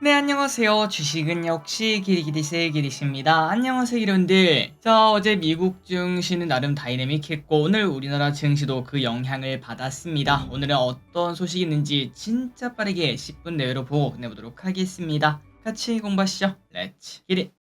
네, 안녕하세요. 주식은 역시 기리기리세 기리십니다. 안녕하세요, 이런들. 자, 어제 미국 증시는 나름 다이내믹했고, 오늘 우리나라 증시도 그 영향을 받았습니다. 오늘은 어떤 소식이 있는지 진짜 빠르게 10분 내외로 보고 내보도록 하겠습니다. 같이 공부하시죠. 렛츠 기리.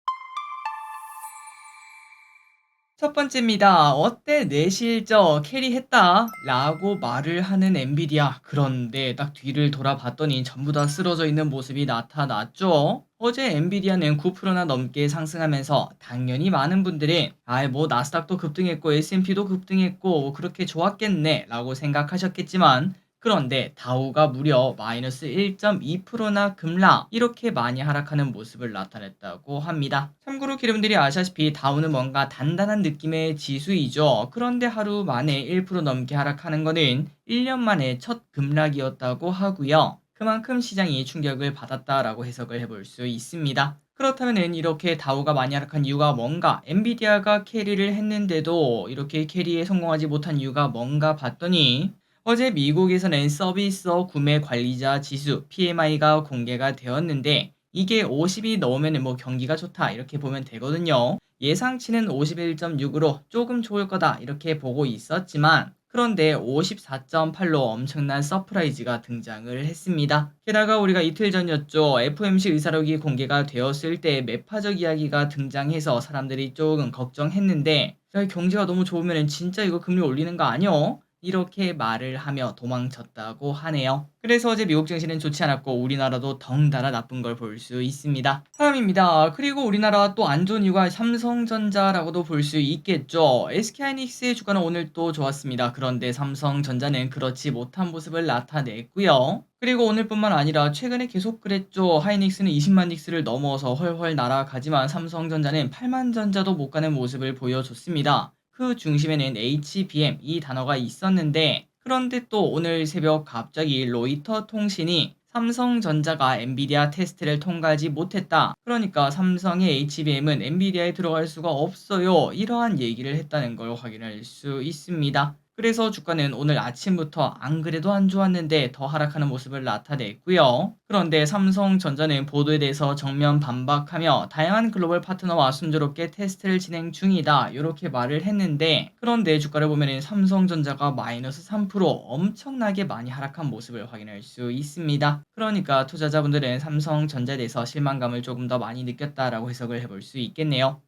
첫 번째입니다. 어때 내 실적 캐리했다 라고 말을 하는 엔비디아 그런데 딱 뒤를 돌아봤더니 전부 다 쓰러져 있는 모습이 나타났죠. 어제 엔비디아는 9%나 넘게 상승하면서 당연히 많은 분들이 아이 뭐 나스닥도 급등했고 S&P도 급등했고 뭐 그렇게 좋았겠네 라고 생각하셨겠지만 그런데 다우가 무려 마이너스 1.2%나 급락 이렇게 많이 하락하는 모습을 나타냈다고 합니다. 참고로 여러분들이 아시다시피 다우는 뭔가 단단한 느낌의 지수이죠. 그런데 하루 만에 1% 넘게 하락하는 것은 1년 만에 첫 급락이었다고 하고요. 그만큼 시장이 충격을 받았다라고 해석을 해볼 수 있습니다. 그렇다면 이렇게 다우가 많이 하락한 이유가 뭔가 엔비디아가 캐리를 했는데도 이렇게 캐리에 성공하지 못한 이유가 뭔가 봤더니 어제 미국에서는 서비스어 구매 관리자 지수 PMI가 공개가 되었는데 이게 50이 넘으면 뭐 경기가 좋다 이렇게 보면 되거든요. 예상치는 51.6으로 조금 좋을 거다 이렇게 보고 있었지만 그런데 54.8로 엄청난 서프라이즈가 등장을 했습니다. 게다가 우리가 이틀 전이었죠. FMC 의사록이 공개가 되었을 때 매파적 이야기가 등장해서 사람들이 조금 걱정했는데 야, 경제가 너무 좋으면 진짜 이거 금리 올리는 거 아니요? 이렇게 말을 하며 도망쳤다고 하네요. 그래서 어제 미국 증시는 좋지 않았고 우리나라도 덩달아 나쁜 걸 볼 수 있습니다. 다음입니다. 그리고 우리나라 또 안 좋은 이유가 삼성전자라고도 볼 수 있겠죠. SK하이닉스의 주가는 오늘 또 좋았습니다. 그런데 삼성전자는 그렇지 못한 모습을 나타냈고요. 그리고 오늘뿐만 아니라 최근에 계속 그랬죠. 하이닉스는 20만 닉스를 넘어서 헐헐 날아가지만 삼성전자는 8만 전자도 못 가는 모습을 보여줬습니다. 그 중심에는 HBM 이 단어가 있었는데 그런데 또 오늘 새벽 갑자기 로이터 통신이 삼성전자가 엔비디아 테스트를 통과하지 못했다. 그러니까 삼성의 HBM은 엔비디아에 들어갈 수가 없어요. 이러한 얘기를 했다는 걸 확인할 수 있습니다. 그래서 주가는 오늘 아침부터 안 그래도 안 좋았는데 더 하락하는 모습을 나타냈고요. 그런데 삼성전자는 보도에 대해서 정면 반박하며 다양한 글로벌 파트너와 순조롭게 테스트를 진행 중이다. 이렇게 말을 했는데 그런데 주가를 보면 삼성전자가 마이너스 3% 엄청나게 많이 하락한 모습을 확인할 수 있습니다. 그러니까 투자자분들은 삼성전자에 대해서 실망감을 조금 더 많이 느꼈다라고 해석을 해볼 수 있겠네요.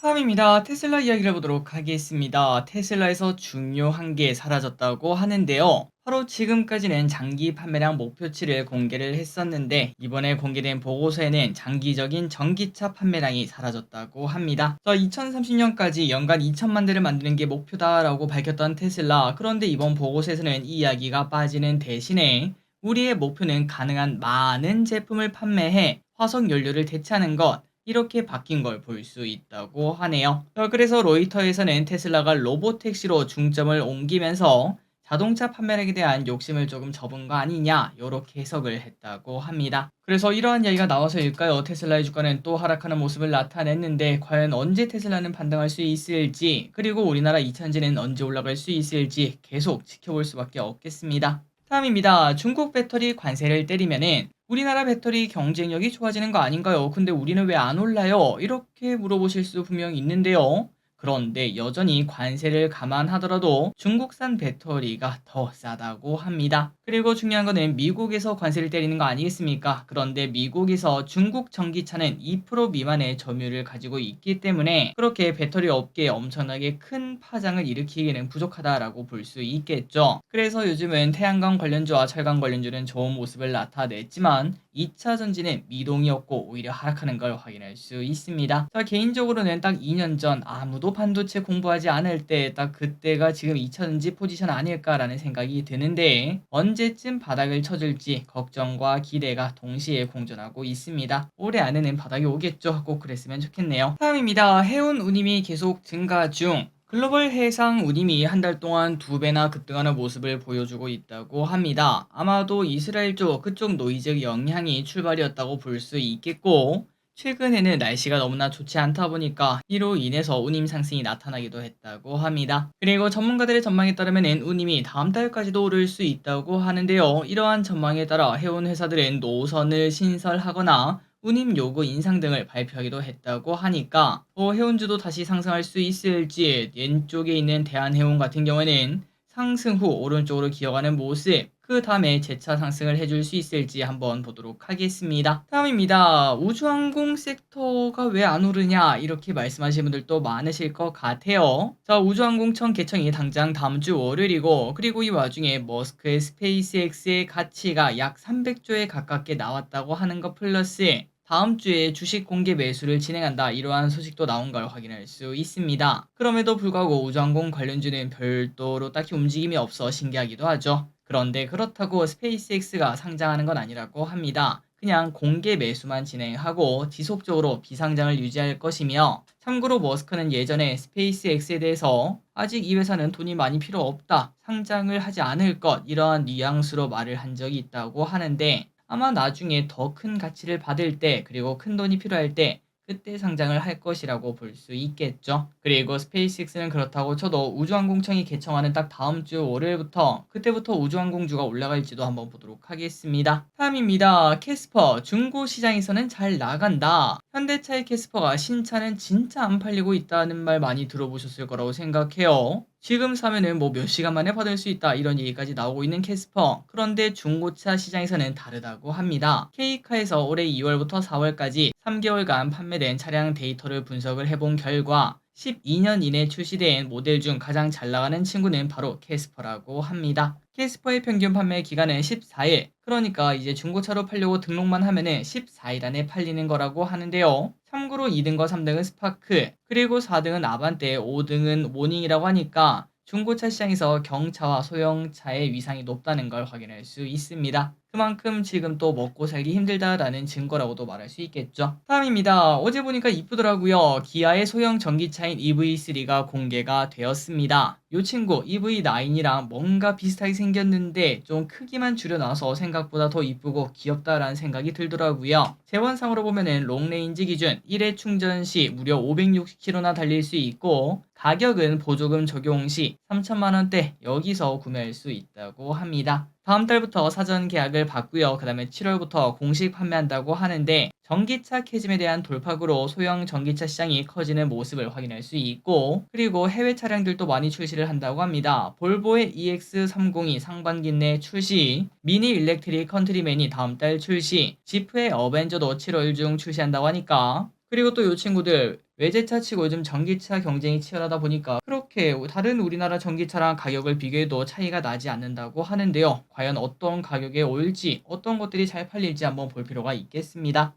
다음입니다. 테슬라 이야기를 해보도록 하겠습니다. 테슬라에서 중요한 게 사라졌다고 하는데요. 바로 지금까지는 장기 판매량 목표치를 공개를 했었는데 이번에 공개된 보고서에는 장기적인 전기차 판매량이 사라졌다고 합니다. 2030년까지 연간 2천만 대를 만드는 게 목표다라고 밝혔던 테슬라 그런데 이번 보고서에서는 이 이야기가 빠지는 대신에 우리의 목표는 가능한 많은 제품을 판매해 화석 연료를 대체하는 것 이렇게 바뀐 걸 볼 수 있다고 하네요. 어, 그래서 로이터에서는 테슬라가 로보택시로 중점을 옮기면서 자동차 판매량에 대한 욕심을 조금 접은 거 아니냐 이렇게 해석을 했다고 합니다. 그래서 이러한 이야기가 나와서일까요? 테슬라의 주가는 또 하락하는 모습을 나타냈는데 과연 언제 테슬라는 반등할 수 있을지 그리고 우리나라 2차전지는 언제 올라갈 수 있을지 계속 지켜볼 수밖에 없겠습니다. 다음입니다. 중국 배터리 관세를 때리면은 우리나라 배터리 경쟁력이 좋아지는 거 아닌가요? 근데 우리는 왜 안 올라요? 이렇게 물어보실 수 분명히 있는데요. 그런데 여전히 관세를 감안하더라도 중국산 배터리가 더 싸다고 합니다. 그리고 중요한 거는 미국에서 관세를 때리는 거 아니겠습니까? 그런데 미국에서 중국 전기차는 2% 미만의 점유율을 가지고 있기 때문에 그렇게 배터리 업계에 엄청나게 큰 파장을 일으키기에는 부족하다라고 볼 수 있겠죠. 그래서 요즘은 태양광 관련주와 철강 관련주는 좋은 모습을 나타냈지만 2차 전지는 미동이었고 오히려 하락하는 걸 확인할 수 있습니다. 자, 개인적으로는 딱 2년 전 아무도 반도체 공부하지 않을 때 딱 그때가 지금 2차 전지 포지션 아닐까라는 생각이 드는데 언제쯤 바닥을 쳐줄지 걱정과 기대가 동시에 공존하고 있습니다. 올해 안에는 바닥이 오겠죠. 꼭 그랬으면 좋겠네요. 다음입니다. 해운 운임이 계속 증가 중. 글로벌 해상 운임이 한 달 동안 두 배나 급등하는 모습을 보여주고 있다고 합니다. 아마도 이스라엘 쪽 그쪽 노이즈 영향이 출발이었다고 볼 수 있겠고 최근에는 날씨가 너무나 좋지 않다 보니까 이로 인해서 운임 상승이 나타나기도 했다고 합니다. 그리고 전문가들의 전망에 따르면 운임이 다음 달까지도 오를 수 있다고 하는데요. 이러한 전망에 따라 해운 회사들은 노선을 신설하거나 운임 요구 인상 등을 발표하기도 했다고 하니까 어, 해운주도 다시 상승할 수 있을지 왼쪽에 있는 대한해운 같은 경우에는 상승 후 오른쪽으로 기어가는 모습 그 다음에 재차 상승을 해줄 수 있을지 한번 보도록 하겠습니다. 다음입니다. 우주항공 섹터가 왜 안 오르냐 이렇게 말씀하시는 분들도 많으실 것 같아요. 자 우주항공청 개청이 당장 다음 주 월요일이고 그리고 이 와중에 머스크의 스페이스X의 가치가 약 300조에 가깝게 나왔다고 하는 것 플러스 다음 주에 주식 공개 매수를 진행한다 이러한 소식도 나온 걸 확인할 수 있습니다. 그럼에도 불구하고 우주항공 관련주는 별도로 딱히 움직임이 없어 신기하기도 하죠. 그런데 그렇다고 스페이스X가 상장하는 건 아니라고 합니다. 그냥 공개 매수만 진행하고 지속적으로 비상장을 유지할 것이며 참고로 머스크는 예전에 스페이스X에 대해서 아직 이 회사는 돈이 많이 필요 없다 상장을 하지 않을 것 이러한 뉘앙스로 말을 한 적이 있다고 하는데 아마 나중에 더 큰 가치를 받을 때 그리고 큰 돈이 필요할 때 그때 상장을 할 것이라고 볼 수 있겠죠. 그리고 스페이스X는 그렇다고 쳐도 우주항공청이 개청하는 딱 다음 주 월요일부터 그때부터 우주항공주가 올라갈지도 한번 보도록 하겠습니다. 다음입니다. 캐스퍼 중고 시장에서는 잘 나간다. 현대차의 캐스퍼가 신차는 진짜 안 팔리고 있다는 말 많이 들어보셨을 거라고 생각해요. 지금 사면은 뭐 몇 시간 만에 받을 수 있다 이런 얘기까지 나오고 있는 캐스퍼. 그런데 중고차 시장에서는 다르다고 합니다. K카에서 올해 2월부터 4월까지 3개월간 판매된 차량 데이터를 분석을 해본 결과 12년 이내 출시된 모델 중 가장 잘 나가는 친구는 바로 캐스퍼라고 합니다. 캐스퍼의 평균 판매 기간은 14일. 그러니까 이제 중고차로 팔려고 등록만 하면은 14일 안에 팔리는 거라고 하는데요. 참고로 2등과 3등은 스파크, 그리고 4등은 아반떼, 5등은 모닝이라고 하니까 중고차 시장에서 경차와 소형차의 위상이 높다는 걸 확인할 수 있습니다. 그만큼 지금 또 먹고 살기 힘들다라는 증거라고도 말할 수 있겠죠. 다음입니다. 어제 보니까 이쁘더라고요. 기아의 소형 전기차인 EV3가 공개가 되었습니다. 이 친구 EV9이랑 뭔가 비슷하게 생겼는데 좀 크기만 줄여놔서 생각보다 더 이쁘고 귀엽다라는 생각이 들더라고요. 재원상으로 보면은 롱레인지 기준 1회 충전 시 무려 560km나 달릴 수 있고 가격은 보조금 적용 시 3천만 원대 여기서 구매할 수 있다고 합니다. 다음 달부터 사전 계약을 받고요. 그 다음에 7월부터 공식 판매한다고 하는데 전기차 캐즘에 대한 돌파구로 소형 전기차 시장이 커지는 모습을 확인할 수 있고 그리고 해외 차량들도 많이 출시를 한다고 합니다. 볼보의 EX302 상반기 내 출시, 미니 일렉트릭 컨트리맨이 다음 달 출시, 지프의 어벤져도 7월 중 출시한다고 하니까 그리고 또 이 친구들 외제차 치고 요즘 전기차 경쟁이 치열하다 보니까 그렇게 다른 우리나라 전기차랑 가격을 비교해도 차이가 나지 않는다고 하는데요. 과연 어떤 가격에 올지 어떤 것들이 잘 팔릴지 한번 볼 필요가 있겠습니다.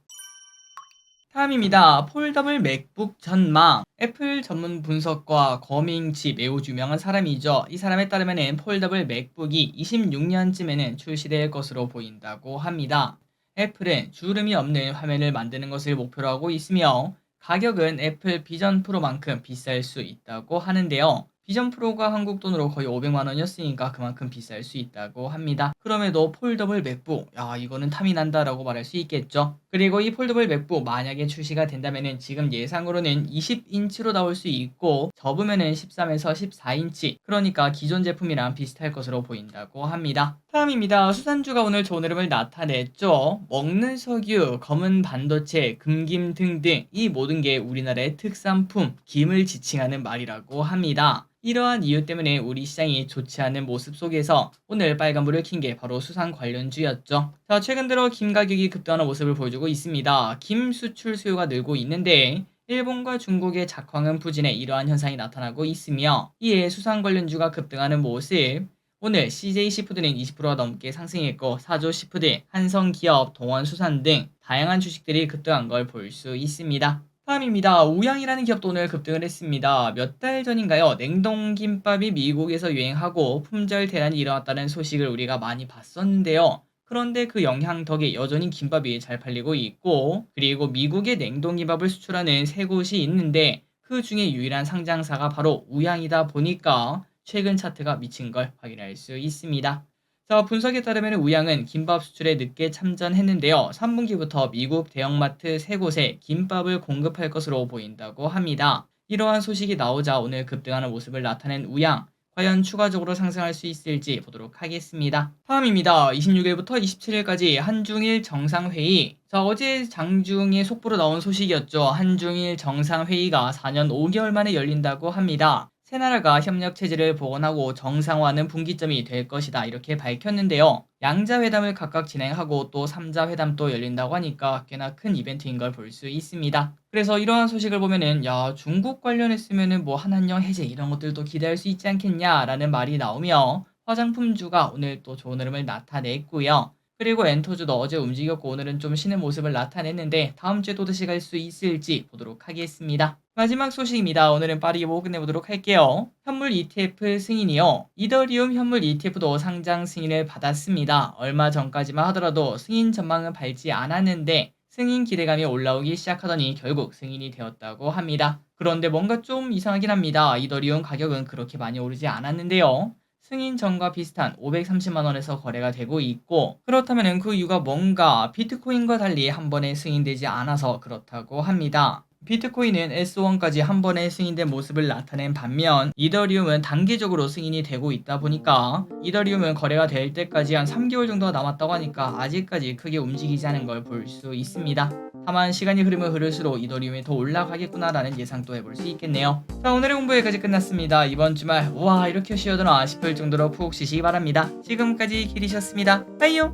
다음입니다. 폴더블 맥북 전망. 애플 전문 분석과 거밍치 매우 유명한 사람이죠. 이 사람에 따르면 폴더블 맥북이 26년쯤에는 출시될 것으로 보인다고 합니다. 애플은 주름이 없는 화면을 만드는 것을 목표로 하고 있으며 가격은 애플 비전 프로만큼 비쌀 수 있다고 하는데요. 비전 프로가 한국 돈으로 거의 500만 원이었으니까 그만큼 비쌀 수 있다고 합니다. 그럼에도 폴더블 맥북, 야 이거는 탐이 난다라고 말할 수 있겠죠. 그리고 이 폴더블 맥북 만약에 출시가 된다면은 지금 예상으로는 20인치로 나올 수 있고 접으면은 13에서 14인치, 그러니까 기존 제품이랑 비슷할 것으로 보인다고 합니다. 다음입니다. 수산주가 오늘 좋은 흐름을 나타냈죠. 먹는 석유, 검은 반도체, 금김 등등 이 모든 게 우리나라의 특산품, 김을 지칭하는 말이라고 합니다. 이러한 이유 때문에 우리 시장이 좋지 않은 모습 속에서 오늘 빨간불을 킨 게 바로 수산 관련주였죠. 자, 최근 들어 김 가격이 급등하는 모습을 보여주고 있습니다. 김 수출 수요가 늘고 있는데 일본과 중국의 작황은 부진해 이러한 현상이 나타나고 있으며 이에 수산 관련주가 급등하는 모습 오늘 CJ 시푸드는 20%가 넘게 상승했고 사조 시푸드, 한성기업, 동원수산 등 다양한 주식들이 급등한 걸 볼 수 있습니다. 다음입니다. 우양이라는 기업도 오늘 급등을 했습니다. 몇 달 전인가요? 냉동김밥이 미국에서 유행하고 품절 대란이 일어났다는 소식을 우리가 많이 봤었는데요. 그런데 그 영향 덕에 여전히 김밥이 잘 팔리고 있고 그리고 미국에 냉동김밥을 수출하는 세 곳이 있는데 그 중에 유일한 상장사가 바로 우양이다 보니까 최근 차트가 미친 걸 확인할 수 있습니다. 자, 분석에 따르면 우양은 김밥 수출에 늦게 참전했는데요. 3분기부터 미국 대형마트 세 곳에 김밥을 공급할 것으로 보인다고 합니다. 이러한 소식이 나오자 오늘 급등하는 모습을 나타낸 우양. 과연 추가적으로 상승할 수 있을지 보도록 하겠습니다. 다음입니다. 26일부터 27일까지 한중일 정상회의. 자, 어제 장중에 속보로 나온 소식이었죠. 한중일 정상회의가 4년 5개월 만에 열린다고 합니다. 세 나라가 협력 체제를 복원하고 정상화하는 분기점이 될 것이다. 이렇게 밝혔는데요. 양자 회담을 각각 진행하고 또 3자 회담도 열린다고 하니까 꽤나 큰 이벤트인 걸 볼 수 있습니다. 그래서 이러한 소식을 보면은 야 중국 관련했으면은 뭐 한한령 해제 이런 것들도 기대할 수 있지 않겠냐라는 말이 나오며 화장품주가 오늘 또 좋은 흐름을 나타냈고요. 그리고 엔터주도 어제 움직였고 오늘은 좀 쉬는 모습을 나타냈는데 다음 주에 또 다시 갈 수 있을지 보도록 하겠습니다. 마지막 소식입니다. 오늘은 빠르게 보고 끝내보도록 할게요. 현물 ETF 승인이요. 이더리움 현물 ETF도 상장 승인을 받았습니다. 얼마 전까지만 하더라도 승인 전망은 밟지 않았는데 승인 기대감이 올라오기 시작하더니 결국 승인이 되었다고 합니다. 그런데 뭔가 좀 이상하긴 합니다. 이더리움 가격은 그렇게 많이 오르지 않았는데요. 승인 전과 비슷한 530만 원에서 거래가 되고 있고 그렇다면 그 이유가 뭔가 비트코인과 달리 한 번에 승인되지 않아서 그렇다고 합니다. 비트코인은 S1까지 한 번에 승인된 모습을 나타낸 반면 이더리움은 단기적으로 승인이 되고 있다 보니까 이더리움은 거래가 될 때까지 한 3개월 정도가 남았다고 하니까 아직까지 크게 움직이지 않은 걸 볼 수 있습니다. 다만 시간이 흐르면 흐를수록 이더리움이 더 올라가겠구나라는 예상도 해볼 수 있겠네요. 자 오늘의 공부 여기까지 끝났습니다. 이번 주말 와 이렇게 쉬어도나 싶을 정도로 푹 쉬시기 바랍니다. 지금까지 길이셨습니다. 빠이요.